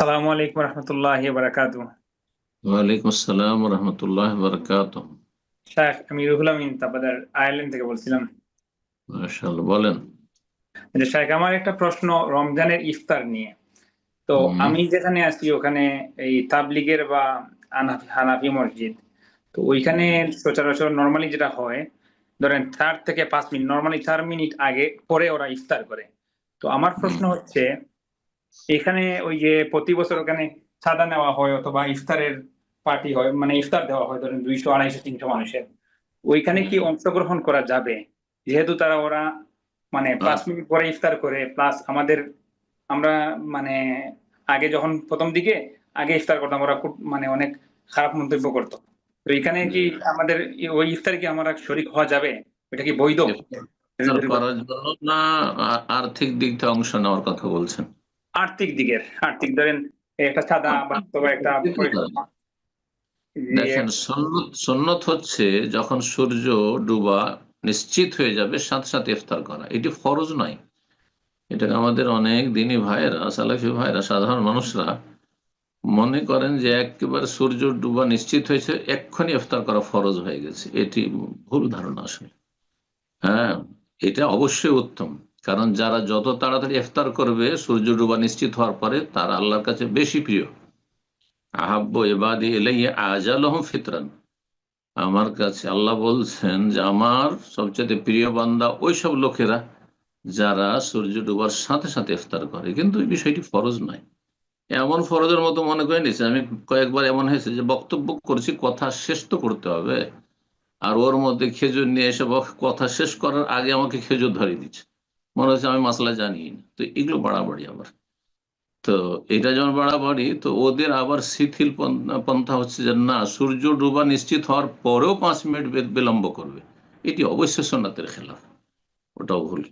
সালামু আলাইকুম রহমতুল্লাহ বারাকাতু ওয়ালাইকুম আসসালাম রহমতুল্লাহ বরকাত শাহ আমি রুহুল আমিন তাপাদার আয়ারল্যান্ড থেকে বলছিলাম। মাশাআল্লাহ বলেন। যে শাহ আমার একটা প্রশ্ন রমজানের ইফতার নিয়ে। তো আমি যেখানে আছি ওখানে এই তাবলিগের বা হানাফি মসজিদ। তো ওইখানে সচরাচর নর্মালি যেটা হয় ধরেন চার থেকে পাঁচ মিনিট নর্মালি চার মিনিট আগে পরে ওরা ইফতার করে। তো আমার প্রশ্ন হচ্ছে এখানে ওই যে প্রতি বছর ওখানে চাঁদা নেওয়া হয় অথবা ইফতারের পার্টি হয় মানে ইফতার দেওয়া হয় ধরেন দুইশো আড়াইশো তিনশো মানুষের। ওইখানে কি অংশগ্রহণ করা যাবে? যেহেতু তারা ওরা মানে পাঁচ মিনিট পরে ইফতার করে প্লাস আমাদের আমরা মানে আগে যখন প্রথম দিকে আগে ইফতার করতাম ওরা খুব মানে অনেক খারাপ মন্তব্য করতো। তো এখানে কি আমাদের ওই ইফতার কি আমরা শরিক হওয়া যাবে? এটা কি বৈধ? করার জন্য না আর্থিক দিক থেকে অংশ নেওয়ার কথা বলছেন? আর্থিক দিকের আর্থিক ধরেন একটা চাঁদা বা একটা দেখেন সন্ন্যত হচ্ছে যখন সূর্য ডুবা নিশ্চিত হয়ে যাবে সাথে সাথে ইফতার করা। এটি ফরজ নয়। এটা আমাদের অনেক দিনই ভাইয়েরা সালাফি ভাইরা সাধারণ মানুষরা মনে করেন যে একেবারে সূর্য ডুবা নিশ্চিত হয়েছে এক্ষুনি ইফতার করা ফরজ হয়ে গেছে। এটি ভুল ধারণা আসলে। হ্যাঁ এটা অবশ্যই উত্তম। কারণ যারা যত তাড়াতাড়ি ইফতার করবে, সূর্য ডুবা নিশ্চিত হওয়ার পরে তারা আল্লাহর কাছে বেশি প্রিয়। আহাব্ব এবাদি এলাইয়া আজালহম ফিতরান। আমার কাছে আল্লাহ বলছেন যে, আমার সবচেয়ে প্রিয় বান্দা ওই সব লোকেরা যারা সূর্য ডুবার সাথে সাথে ইফতার করে। কিন্তু এই বিষয়টি ফরজ নয়। এমন ফরজের মতো মনে করে নিচ্ছে আমি কয়েকবার এমন হয়েছে যে, বক্তব্য করছি, কথা শেষ তো করতে হবে। আর ওর মধ্যে খেজুর নিয়ে এসে কথা শেষ করার আগে আমাকে খেজুর ধরিয়ে দিচ্ছে। মনে হচ্ছে আমি মাসলা জানি তো এগুলো বাড়াবাড়ি আবার। তো এটা যেমন বাড়াবাড়ি, তো ওদের আবার শিথিল পন্থা- হচ্ছে যে, না, সূর্য ডুবা নিশ্চিত হওয়ার পরেও পাঁচ মিনিট বিলম্ব করবে। এটি অবশ্যই সোনাতের খেলাফ। ওটাও ভুল।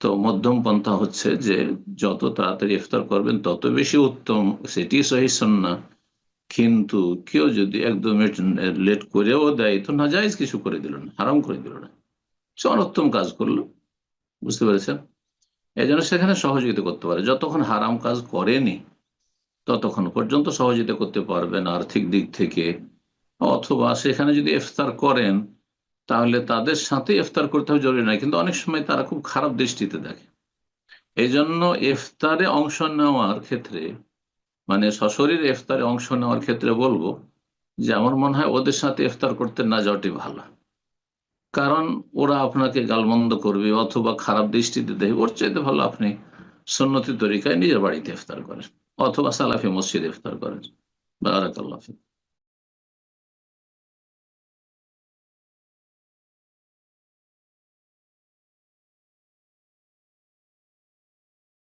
তো মধ্যম পন্থা হচ্ছে যে, যত তাড়াতাড়ি ইফতার করবেন, তত বেশি উত্তম। সেটি সহি সন্না কিন্তু কেউ যদি এক দু মিনিট লেট করেও দেয়, তো না যাইজ কিছু করে দিল না, হারাম করে দিল না। সে অনর্থম কাজ করল। বুঝতে পেরেছেন? এই জন্য সেখানে সহযোগিতা করতে পারে। যতক্ষণ হারাম কাজ করেনি, ততক্ষণ পর্যন্ত সহযোগিতা করতে পারবেন আর্থিক দিক থেকে। অথবা সেখানে যদি ইফতার করেন, তাহলে তাদের সাথে ইফতার করতে হবে, জরুরি নয়। কিন্তু অনেক সময় তারা খুব খারাপ দৃষ্টিতে দেখে। এই জন্য ইফতারে অংশ নেওয়ার ক্ষেত্রে মানে সশরীর ইফতারে অংশ নেওয়ার ক্ষেত্রে বলব যে আমার মনে হয় ওদের সাথে ইফতার করতে না যাওয়াটি ভালো। কারণ ওরা আপনাকে গালমন্দ করবে অথবা খারাপ দৃষ্টিতে দেবে ওর চাইতে ভালো আপনি সন্ন্যতি তরিকায় নিজের বাড়িতে ইফতার করেন অথবা সালাফি মসজিদ ইফতার করেন বারাকাল্লাহ।